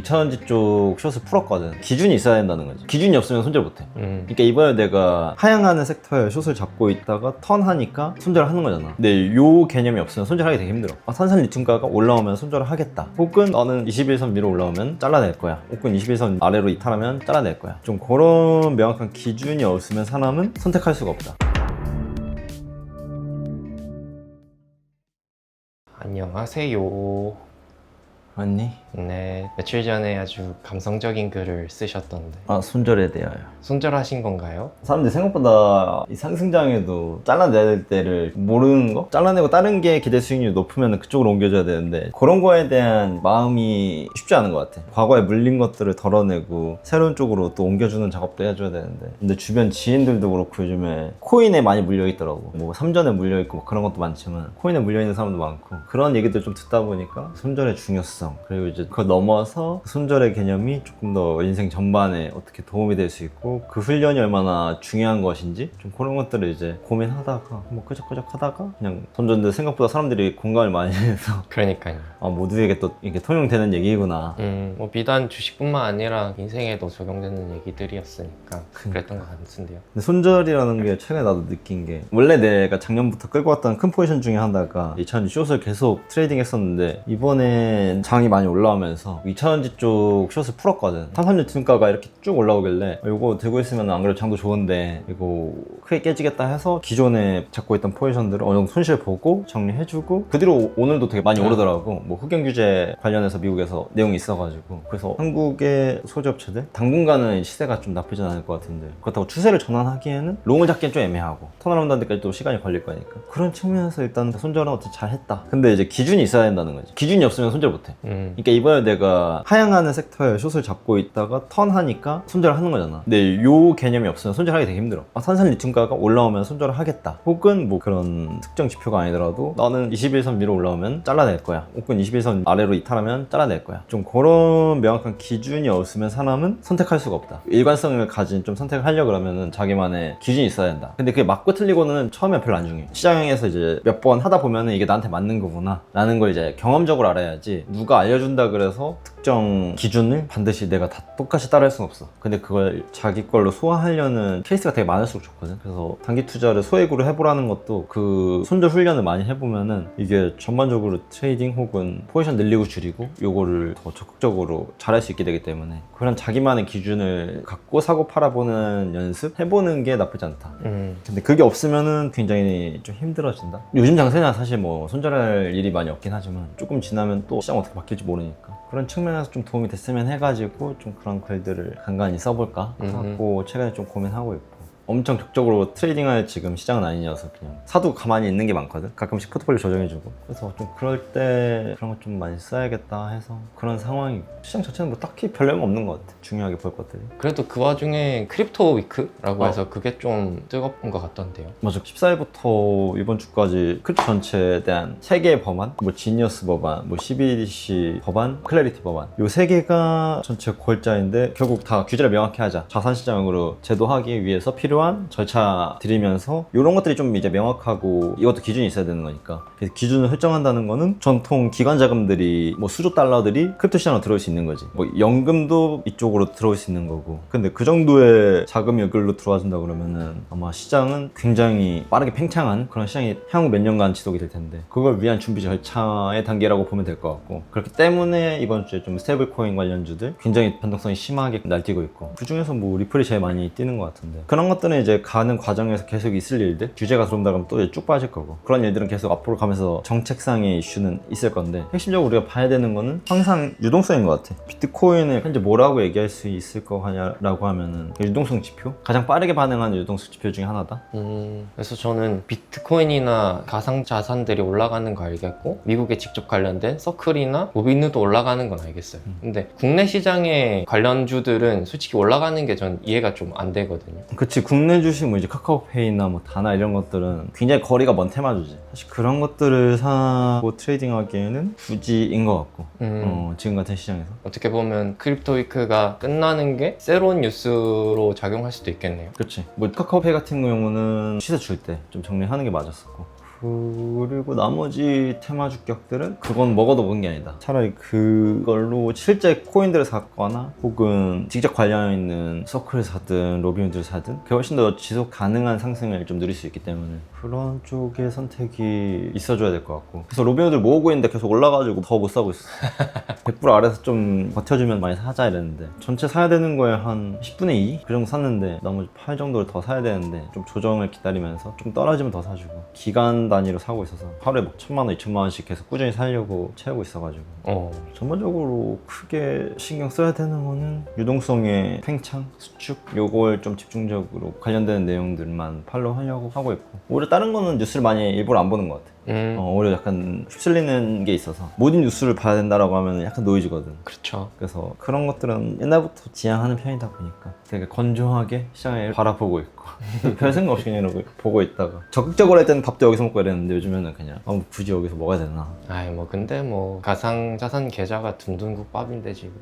2차전지 쪽 숏을 풀었거든. 기준이 있어야 된다는 거지. 기준이 없으면 손절 못해. 음. 그러니까 이번에 내가 하향하는 섹터에 숏을 잡고 있다가 턴하니까 손절을 하는 거잖아. 근데 요 개념이 없으면 손절하기 되게 힘들어. 아, 산산 리튬가가 올라오면 손절을 하겠다. 혹은 너는 21선 위로 올라오면 잘라낼 거야. 혹은 21선 아래로 이탈하면 잘라낼 거야. 좀 그런 명확한 기준이 없으면 사람은 선택할 수가 없다. 안녕하세요. 맞니? 네, 며칠 전에 아주 감성적인 글을 쓰셨던데 아 손절에 대하여. 손절하신 건가요? 사람들이 생각보다 이 상승장에도 잘라낼 때를 모르는 거? 잘라내고 다른 게 기대 수익률이 높으면 그쪽으로 옮겨줘야 되는데 그런 거에 대한 마음이 쉽지 않은 것 같아. 과거에 물린 것들을 덜어내고 새로운 쪽으로 또 옮겨주는 작업도 해줘야 되는데 근데 주변 지인들도 그렇고 요즘에 코인에 많이 물려있더라고. 뭐 삼전에 물려있고 뭐 그런 것도 많지만 코인에 물려있는 사람도 많고 그런 얘기들 좀 듣다 보니까 손절의 중요성 그리고 이제 그걸 넘어서 손절의 개념이 조금 더 인생 전반에 어떻게 도움이 될 수 있고 그 훈련이 얼마나 중요한 것인지 좀 그런 것들을 이제 고민하다가 뭐 끄적끄적 하다가 그냥 던졌는데 생각보다 사람들이 공감을 많이 해서 그러니까요. 아 모두에게 또 이게 통용되는 얘기구나 음, 뭐 비단 주식뿐만 아니라 인생에도 적용되는 얘기들이었으니까 그랬던 것 같은데요. 근데 손절이라는 게 최근에 나도 느낀 게 원래 내가 작년부터 끌고 왔던 큰 포지션 중에 하나가 2차전지 숏을 계속 트레이딩 했었는데 이번엔 장이 많이 올라 오면서 2차전지 쪽 숏을 풀었거든. 탄산유 등가가 이렇게 쭉 올라오길래 이거 들고 있으면 안 그래도 장도 좋은데 이거 크게 깨지겠다 해서 기존에 잡고 있던 포지션들을 어느 정도 손실 보고 정리해주고 그 뒤로 오늘도 되게 많이 네. 오르더라고. 뭐 흑연 규제 관련해서 미국에서 내용이 있어가지고. 그래서 한국의 소지업체들 당분간은 시세가 좀 나쁘진 않을 것 같은데. 그렇다고 추세를 전환하기에는 롱을 잡기엔 좀 애매하고 턴어라운드 데까지 또 시간이 걸릴 거니까. 그런 측면에서 일단 손절은 어떻게 잘 했다. 근데 이제 기준이 있어야 된다는 거지. 기준이 없으면 손절 못해. 음, 그러니까 이번에 내가 하향하는 섹터에 숏을 잡고 있다가 턴하니까 손절을 하는 거잖아. 근데 요 개념이 없으면 손절하기 되게 힘들어. 아, 산산 리튬가가 올라오면 손절을 하겠다. 혹은 뭐 그런 특정 지표가 아니더라도 나는 21선 위로 올라오면 잘라낼 거야. 혹은 21선 아래로 이탈하면 잘라낼 거야. 좀 그런 명확한 기준이 없으면 사람은 선택할 수가 없다. 일관성을 가진 좀 선택을 하려 그러면은 자기만의 기준이 있어야 된다. 근데 그게 맞고 틀리고는 처음에 별로 안 중요해. 시장에서 이제 몇 번 하다 보면은 이게 나한테 맞는 거구나. 라는 걸 이제 경험적으로 알아야지 누가 알려준다 그래서 특정 기준을 반드시 내가 다 똑같이 따라할 수는 없어. 근데 그걸 자기 걸로 소화하려는 케이스가 되게 많을수록 좋거든. 그래서 단기 투자를 소액으로 해보라는 것도 그 손절 훈련을 많이 해보면은 이게 전반적으로 트레이딩 혹은 포지션 늘리고 줄이고 요거를 더 적극적으로 잘할 수 있게 되기 때문에 그런 자기만의 기준을 갖고 사고 팔아보는 연습 해보는 게 나쁘지 않다. 음, 근데 그게 없으면은 굉장히 좀 힘들어진다. 요즘 장세나 사실 뭐 손절할 일이 많이 없긴 하지만 조금 지나면 또 시장 어떻게 바뀔지 모르니까 그런 측면에서 좀 도움이 됐으면 해가지고 좀 그런 글들을 간간히 써볼까 하고 최근에 좀 고민하고 있고. 엄청 적극적으로 트레이딩할 지금 시장은 아니어서 그냥 사도 가만히 있는 게 많거든 가끔씩 포트폴리오 조정해주고 그래서 좀 그럴 때 그런 거 좀 많이 써야겠다 해서 그런 상황이 시장 자체는 뭐 딱히 별 내용 없는 것 같아 중요하게 볼 것들이 그래도 그 와중에 크립토 위크라고 어. 해서 그게 좀 뜨거운 것 같던데요. 맞아. 14일부터 이번 주까지 크립토 전체에 대한 세 개의 법안, 뭐 지니어스 법안, 뭐 CBDC 법안, 클래리티 법안. 요 세 개가 전체 골자인데 결국 다 규제를 명확히 하자. 자산 시장으로 제도하기 위해서 필요한 절차 들이면서 이런 것들이 좀 이제 명확하고 이것도 기준이 있어야 되는 거니까. 그래서 기준을 설정한다는 거는 전통 기관 자금들이 뭐 수조 달러들이 크립토 시장으로 들어올 수 있는 거지. 뭐 연금도 이쪽으로 들어올 수 있는 거고. 근데 그 정도의 자금이 여기로 들어와 준다 그러면은 아마 시장은 굉장히 빠르게 팽창한 그런 시장이 향후 몇 년간 지속이 될 텐데 그걸 위한 준비 절차의 단계라고 보면 될 것 같고 그렇기 때문에 이번 주에 좀 스테이블 코인 관련주들 굉장히 변동성이 심하게 날뛰고 있고 그 중에서 뭐 리플이 제일 많이 뛰는 것 같은데 그런 것들 은 이제 가는 과정에서 계속 있을 일들 규제가 들어온다 그러면 또 쭉 빠질 거고 그런 일들은 계속 앞으로 가면서 정책상의 이슈는 있을 건데 핵심적으로 우리가 봐야 되는 거는 항상 유동성인 것 같아 비트코인을 현재 뭐라고 얘기할 수 있을 거냐라고 하면은 그 유동성 지표 가장 빠르게 반응하는 유동성 지표 중에 하나다 음, 그래서 저는 비트코인이나 가상 자산들이 올라가는 거 알겠고 미국에 직접 관련된 서클이나 모비누도 올라가는 건 알겠어요. 근데 국내 시장의 관련주들은 솔직히 올라가는 게 전 이해가 좀 안 되거든요. 그치 국내 주식 뭐 이제 카카오페이나 뭐 다나 이런 것들은 굉장히 거리가 먼 테마주지. 사실 그런 것들을 사고 트레이딩하기에는 굳이인 것 같고 음, 어, 지금 같은 시장에서. 어떻게 보면 크립토 위크가 끝나는 게 새로운 뉴스로 작용할 수도 있겠네요. 그치. 뭐 카카오페이 같은 경우는 시세 줄 때 좀 정리하는 게 맞았었고 그리고 나머지 테마 주격들은 그건 먹어도 먹은 게 아니다. 차라리 그걸로 실제 코인들을 샀거나 혹은 직접 관련 있는 서클을 사든 로비온들을 사든 그게 훨씬 더 지속 가능한 상승을 좀 누릴 수 있기 때문에 그런 쪽의 선택이 있어줘야 될 것 같고 그래서 로비온들 모으고 있는데 계속 올라가지고 더 못 사고 있어. 100% 아래서 좀 버텨주면 많이 사자 이랬는데 전체 사야 되는 거에 한 10분의 2? 그 정도 샀는데 나머지 8 정도를 더 사야 되는데 좀 조정을 기다리면서 좀 떨어지면 더 사주고 기간 단위로 사고 있어서 하루에 막 천만 원, 이천만 원씩 계속 꾸준히 살려고 채우고 있어가지고. 어, 전반적으로 크게 신경 써야 되는 거는 유동성의 팽창, 수축 요걸 좀 집중적으로 관련되는 내용들만 팔로우 하려고 하고 있고. 오히려 다른 거는 뉴스를 많이 일부러 안 보는 것 같아 음, 어, 오히려 약간 휩쓸리는 게 있어서 모든 뉴스를 봐야 된다라고 하면 약간 노이즈거든 그렇죠. 그래서 그런 것들은 옛날부터 지향하는 편이다 보니까 되게 건조하게 시장을 바라보고 있고 별 생각 없이 그냥 이러고 보고 있다가 적극적으로 할 때는 밥도 여기서 먹고 이랬는데 요즘에는 그냥 아, 뭐 굳이 여기서 먹어야 되나 아이 뭐 근데 뭐 가상 자산 계좌가 둔둔국밥인데 지금.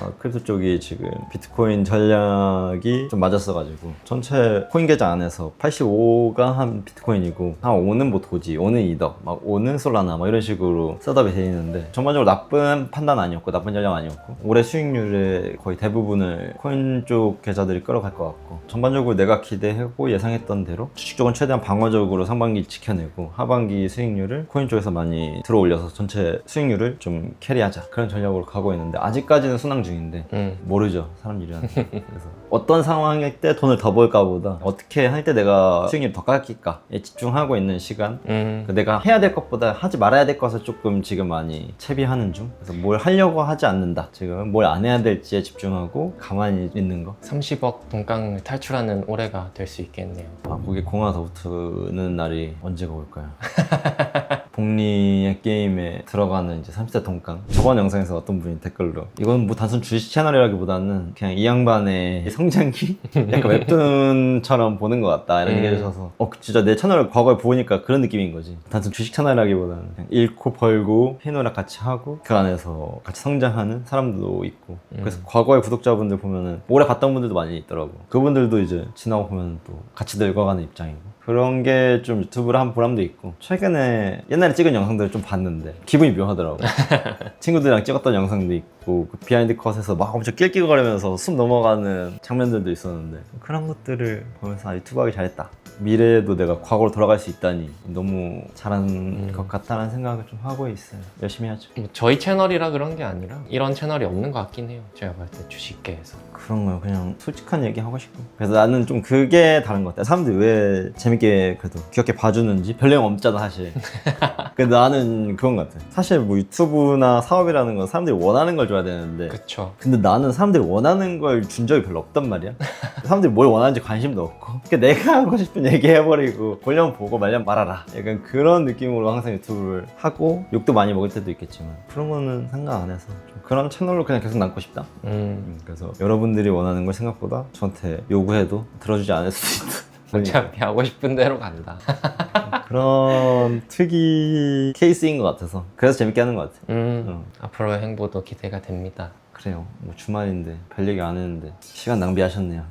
어, 크립토 쪽이 지금 비트코인 전략이 좀 맞았어가지고 전체 코인 계좌 안에서 85가 한 비트코인이고 한 5는 뭐 도지, 5는 이더, 막 5는 솔라나 막 이런 식으로 셋업이 돼 있는데 전반적으로 나쁜 판단 아니었고 나쁜 전략 아니었고 올해 수익률의 거의 대부분을 코인 쪽 계좌들이 끌어갈 것 같고 전반적으로 내가 기대하고 예상했던 대로 주식 쪽은 최대한 방어적으로 상반기 지켜내고 하반기 수익률을 코인 쪽에서 많이 들어 올려서 전체 수익률을 좀 캐리하자 그런 전략으로 가고 있는데 아직까지는 순항 중인데 음, 모르죠 사람들이란 그래서 어떤 상황일 때 돈을 더 벌까 보다 어떻게 할 때 내가 수익률이 더 깎일까에 집중하고 있는 시간 음, 그 내가 해야 될 것보다 하지 말아야 될 것을 조금 지금 많이 채비하는 중. 그래서 뭘 하려고 하지 않는다. 지금 뭘 안 해야 될지에 집중하고 가만히 있는 거. 30억 돈깡을 탈출하는 올해가 될 수 있겠네요. 아, 거기 공화 더 붙는 날이 언제가 올까요? 복리의 게임에 들어가는 이제 30대 동강 저번 영상에서 어떤 분이 댓글로 이건 뭐 단순 주식 채널이라기보다는 그냥 이 양반의 성장기? 약간 웹툰처럼 보는 것 같다 이런 얘기 음. 해주셔서. 어 진짜 내 채널을 과거에 보니까 그런 느낌인 거지. 단순 주식 채널이라기보다는 그냥 잃고 벌고 희노랑 같이 하고 그 안에서 같이 성장하는 사람도 있고. 그래서 과거의 구독자분들 보면은 오래 봤던 분들도 많이 있더라고. 그분들도 이제 지나고 보면 또 같이 늙어가는 입장이고 그런 게 좀 유튜브를 한 보람도 있고. 최근에 옛날에 찍은 영상들을 좀 봤는데 기분이 묘하더라고. 친구들이랑 찍었던 영상도 있고 그 비하인드 컷에서 막 엄청 낄낄거리면서 숨 넘어가는 장면들도 있었는데 그런 것들을 보면서 아 유튜브 하기 잘했다 미래에도 내가 과거로 돌아갈 수 있다니 너무 잘한 것 같다는 생각을 좀 하고 있어요 열심히 하죠 뭐 저희 채널이라 그런 게 아니라 이런 채널이 없는 것 같긴 해요. 제가 봤을 때 주식계에서. 그런 거요. 그냥 솔직한 얘기 하고 싶고. 그래서 나는 좀 그게 다른 것 같아. 사람들이 왜 재밌게 그래도 귀엽게 봐주는지 별 내용 없잖아 사실. 근데 나는 그런 것 같아. 사실 뭐 유튜브나 사업이라는 건 사람들이 원하는 걸 줘야 되는데. 그쵸. 근데 나는 사람들이 원하는 걸 준 적이 별로 없단 말이야. 사람들이 뭘 원하는지 관심도 없고. 그러니까 내가 하고 싶은 얘기 해버리고 보려면 보고 말려면 말아라. 약간 그런 느낌으로 항상 유튜브를 하고 욕도 많이 먹을 때도 있겠지만 그런 거는 상관 안 해서 좀 그런 채널로 그냥 계속 남고 싶다. 음, 음, 그래서 여러분들이 원하는 걸 생각보다 저한테 요구해도 들어주지 않을 수도 있다. 어차피 하고 싶은 대로 간다. 그런 특이 케이스인 것 같아서 그래서 재밌게 하는 것 같아요. 음, 어, 앞으로의 행보도 기대가 됩니다. 그래요. 뭐 주말인데 별 얘기 안 했는데 시간 낭비하셨네요.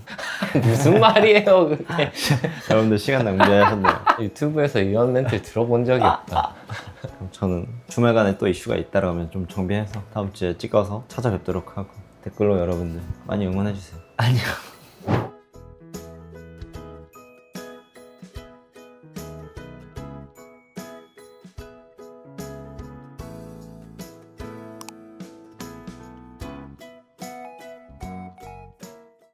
무슨 말이에요, 그게. 여러분들 시간 낭비하셨네요. 유튜브에서 이런 멘트 들어본 적이 없다. 그럼 저는 주말간에 또 이슈가 있다라면 좀 정비해서 다음 주에 찍어서 찾아뵙도록 하고 댓글로 여러분들 많이 응원해 주세요. 안녕.